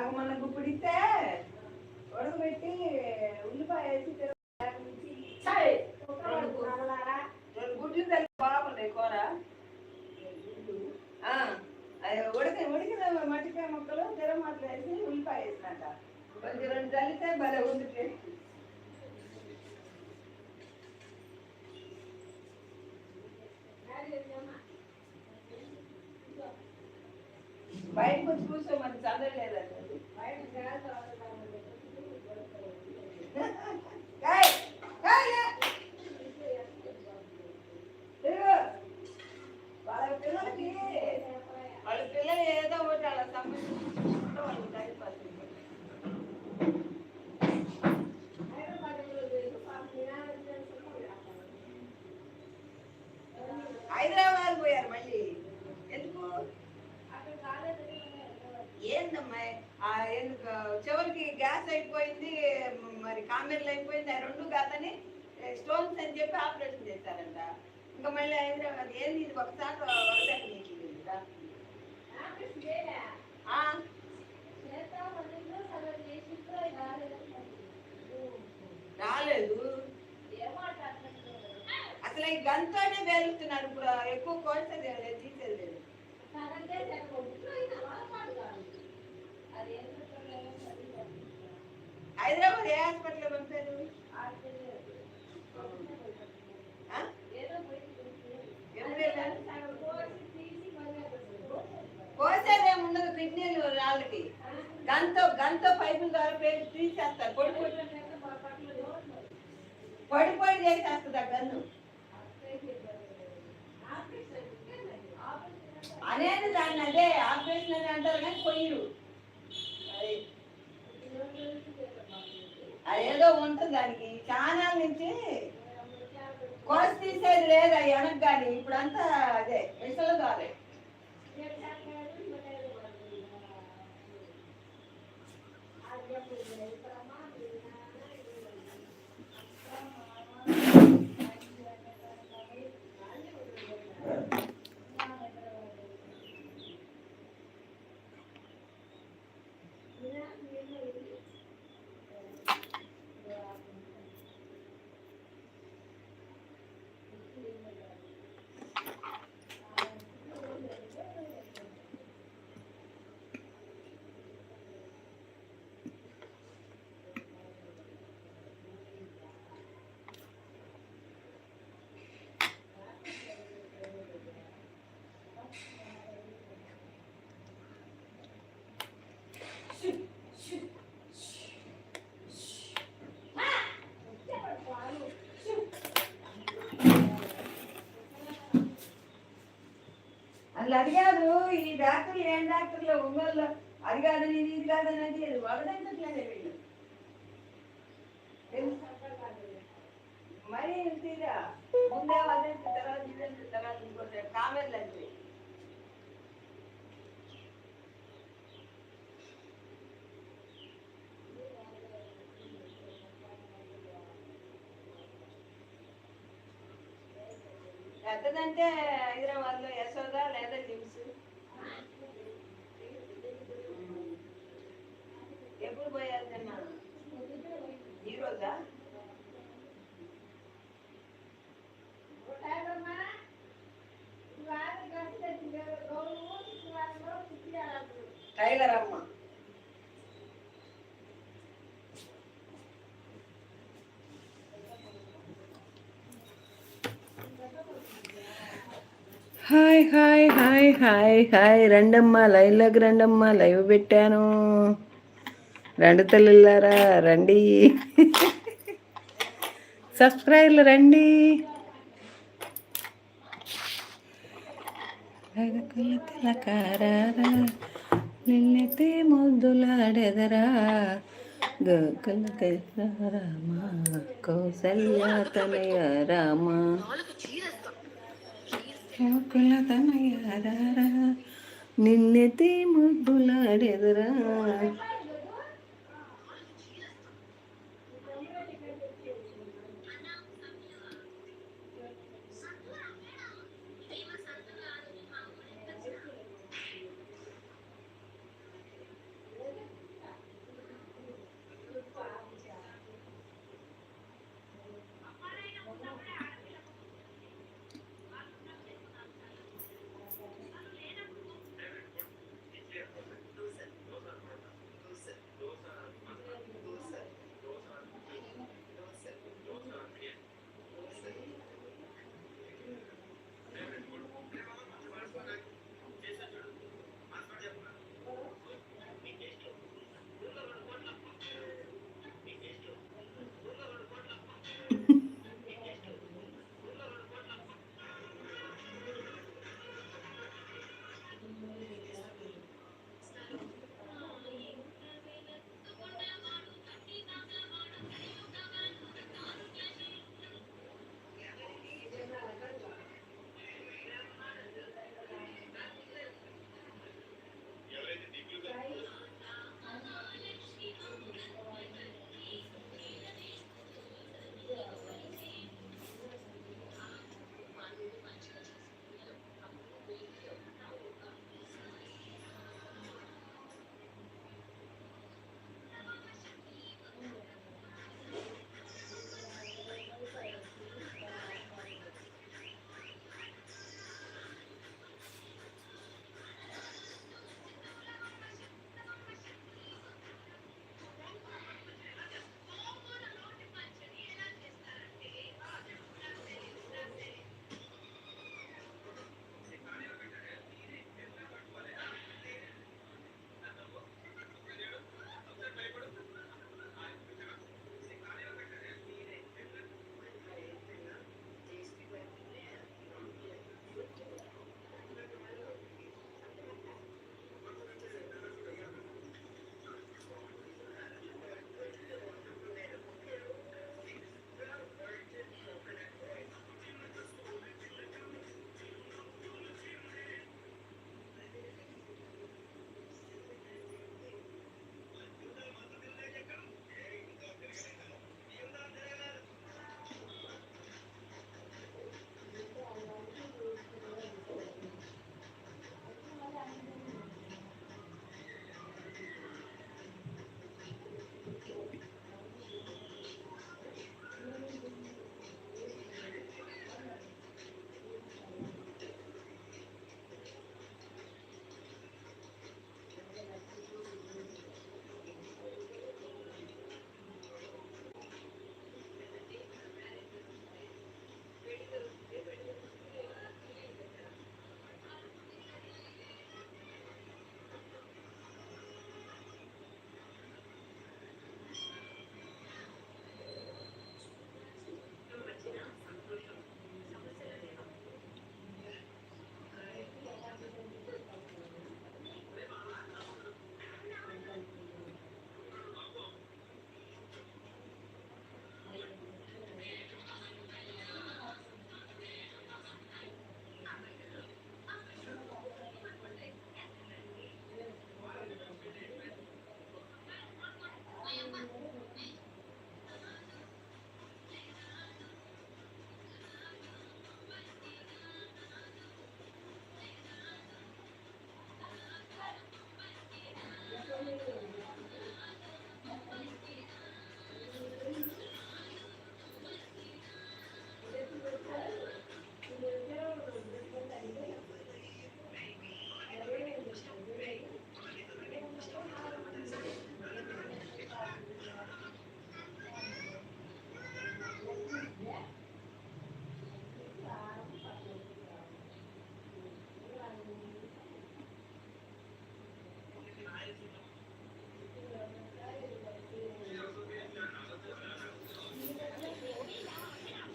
Agora manda pro बाहेर खुशबूसमध्ये चाललेलं काय? काय? చివరికి అయిపోయింది మరి కామెర్లు అయిపోయింది ఆ రెండు కాదని స్టోన్స్ అని చెప్పి ఆపరేషన్ చేశారంట. ఇంకా మళ్ళీ హైదరాబాద్ ఏంది ఇది ఒకసారి ఒకసారి నీకు ఇది రాలేదు. అసలు ఈ గంతోనే వేలుస్తున్నారు ఇప్పుడు ఎక్కువ కోసేది లేదు, తీసేది లేదు. హైదరాబాద్ ఏ హాస్పిటల్ పంపారు? ఆ? ఎప్పుడు వెళ్ళారు ఉండదు కిడ్నీలు రాళ్ళకి. గంతో గంతో పైపుల ద్వారా పేరు తీసేస్తారు పొడి పొడి. పొడి పొడి చేసేస్తుంది ఆ గన్ను. అనేది దాన్ని అదే ఆపరేషన్ అని అంటారు కానీ పొయ్యరు అదేదో ఉంటుంది దానికి. చాలా నుంచి కోసి తీసేది లేదు అది వెనక్కి కానీ ఇప్పుడంతా అదే మిషన్లు కాలే అసలు అడిగారు ఈ డాక్టర్లు ఏం డాక్టర్లు? ఒంగోలు అది కాదని ఇది ఇది కాదని అది అది వీళ్ళు? మరి తీరా? ముందే అదంటే తర్వాత ఇదంటే తర్వాత ఇంకోటి కామెర్లు అంటే పెద్దదంటే హైదరాబాద్ ఈ రోజా టైలర్ అమ్మ hi hi hi hi hi రండమ్మా లైవ్లోకి రండమ్మా లైవ్ పెట్టాను రెండు తల్లిలారా రండి. సబ్స్క్రైబర్లు రండి. వెనకుల తిలకారారా ముద్దులాడెదరా. గోకుల రామ కౌసల్య తనయ రామ గోకుల తనయ రారా నిన్నెత్తి ముద్దులాడెదరా.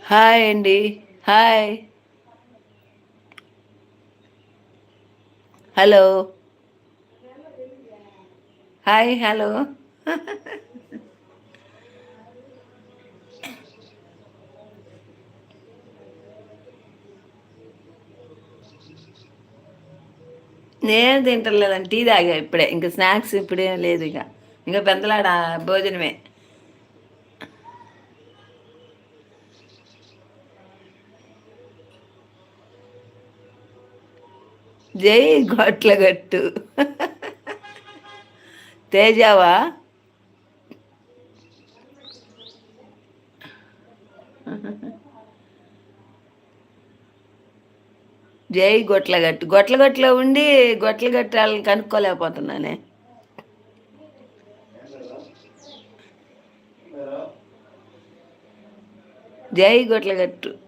హాయ్ అండి. హాయ్. హలో. Hi hello. నేను తింటలేదండి. టీ తాగా ఇప్పుడే. ఇంకా స్నాక్స్ ఇప్పుడే లేదు ఇక. ఇంకా పెందలాడ భోజనమే. జై గొట్లగట్టు. తేజావా? జై గొట్లగట్టు. గొట్లగట్టులో ఉండి గొట్లగట్టు వాళ్ళని కనుక్కోలేకపోతున్నానే. జై గొట్లగట్టు.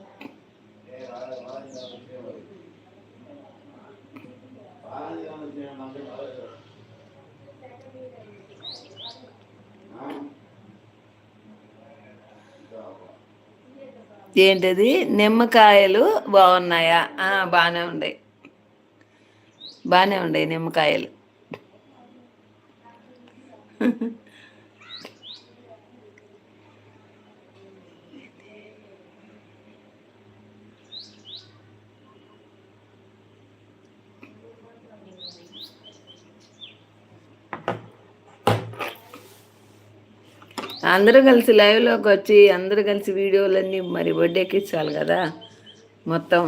ఏంటది నిమ్మకాయలు బాగున్నాయా? బాగానే ఉన్నాయి బాగానే ఉన్నాయి నిమ్మకాయలు. అందరూ కలిసి లైవ్లోకి వచ్చి అందరూ కలిసి వీడియోలన్నీ మరి బర్త్డేకి ఇచ్చాలి కదా మొత్తం.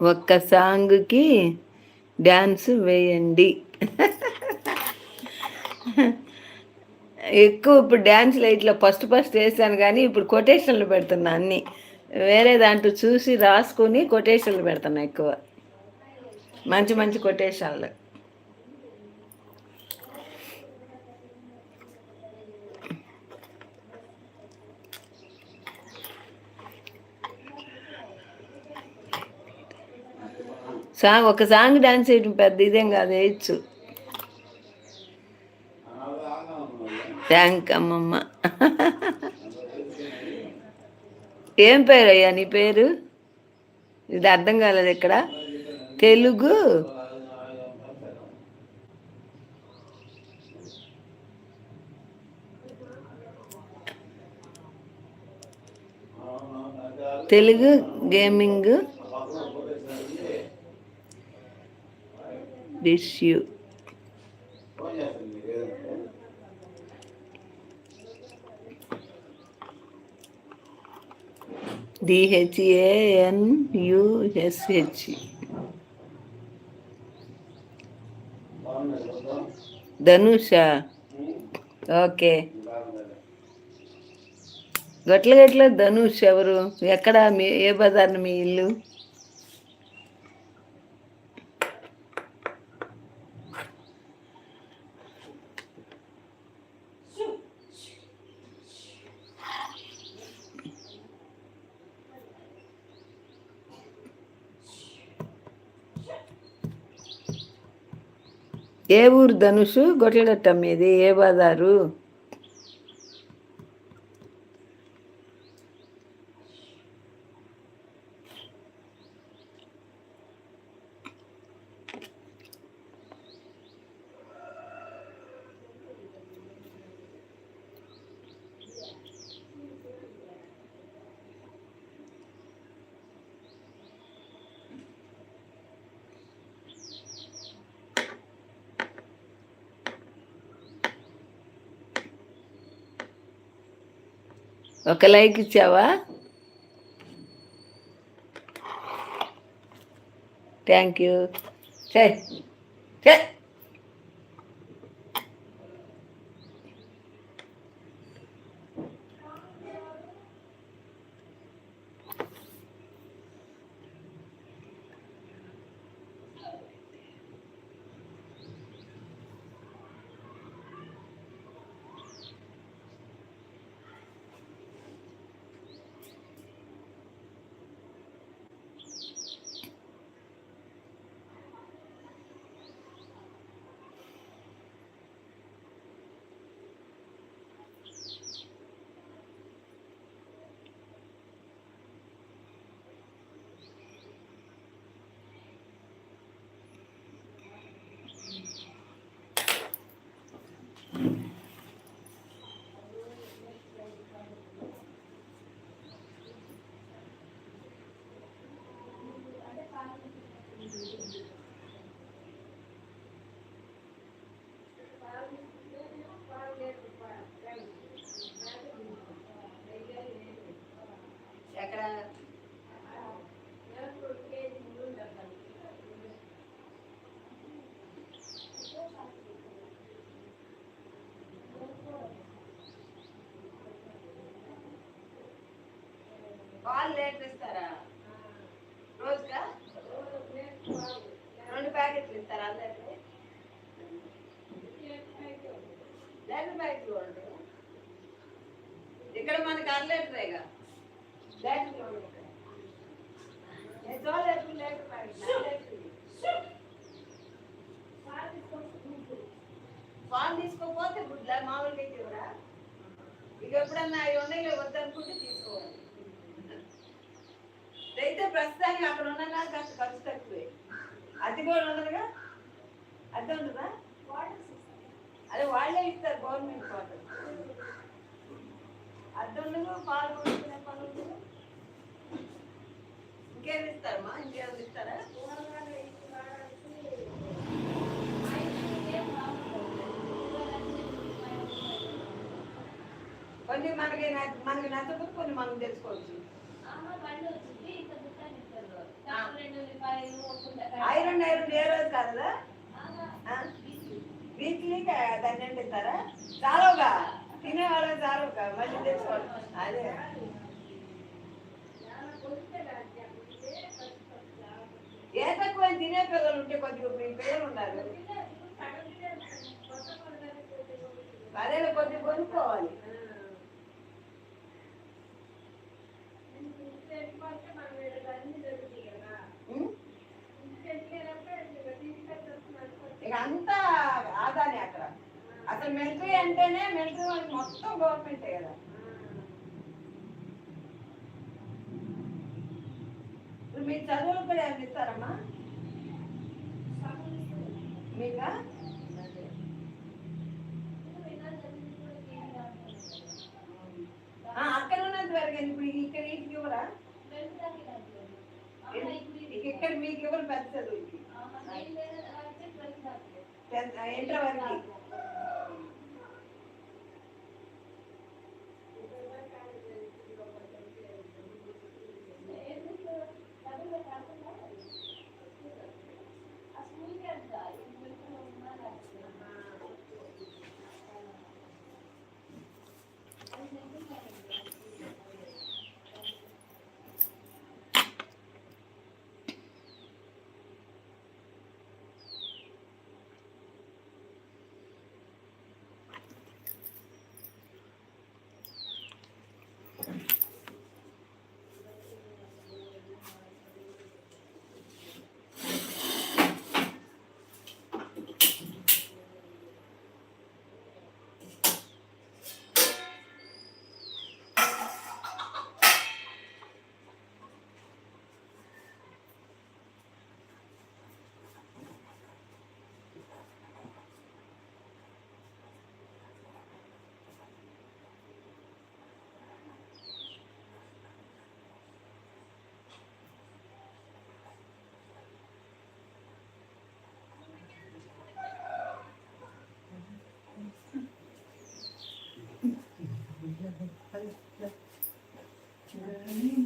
ఒక్క సాంగ్కి డ్యాన్స్ వేయండి. ఎక్కువ ఇప్పుడు డ్యాన్స్ లైట్లో ఫస్ట్ ఫస్ట్ వేసాను కానీ ఇప్పుడు కొటేషన్లు పెడుతున్నా అన్ని. వేరే దాంట్లో చూసి రాసుకొని కొటేషన్లు పెడుతున్నా ఎక్కువ. మంచి మంచి కొటేషన్లు సాంగ్ ఒక సాంగ్ డాన్స్ చేయడం పెద్ద ఇదేం కాదు వేయచ్చు. థ్యాంక్ అమ్మమ్మ ఏం పేరు అయ్యా నీ పేరు? ఇది అర్థం కాలేదు ఇక్కడ. తెలుగు. తెలుగు గేమింగ్. డిష్యూ డిహెచ్ఏఎన్యుఎస్హెచ్ ధనుష. ఓకే. గట్ల గట్ల ధనుష్ ఎవరు? ఎక్కడ మీ ఏ బజార్ మీ ఇల్లు? ఏ ఊరు ధనుషు? గొట్లగట్టం మీది. ఏ బజారు? ఒక లైక్ ఇచ్చావా? థ్యాంక్ యూ సరే సే ఎక్కడ ఎప్పుడన్నా అవి ఉన్నాయి వద్దనుకుంటే తీసుకోవాలి. అయితే ప్రస్తుతానికి అక్కడ ఉన్నా కాస్త ఖర్చు తక్కువే. అది కూడా ఉండదుగా అర్థం ఉంటుందా అదే వాళ్ళే ఇస్తారు గవర్నమెంట్ వాటర్ అర్థం ఉండదు పాలు కొనుక్కునే పని ఇంకేమి ఇస్తారమ్మా? ఇంకేమి ఇస్తారా? కొన్ని మనకి మనకి నచ్చకపోతే కొన్ని మనం తెలుసుకోవచ్చు ఐరన్ ఐరన్ ఏ రోజు కాదా వీక్లీ. దాన్ని ఏంటి ఇస్తారా? చాలుగా తినే వాళ్ళకి చాలుగా మళ్ళీ తెచ్చుకోవాలి. అదే. ఏ తక్కువ తినే పిల్లలు ఉంటే కొద్దిగా మీ పిల్లలు ఉన్నారు అదే కొద్దిగా కొనుక్కోవాలి. ఇక అంతా ఆదాని అక్కడ. అసలు మిలిటరీ అంటేనే మిలిటరీ వాళ్ళకి మొత్తం గవర్నమెంటే కదా. ఇప్పుడు మీ చదువులు కూడా ఏమి ఇస్తారమ్మా? మీకా? entra Bernardo. వరకు Thank you.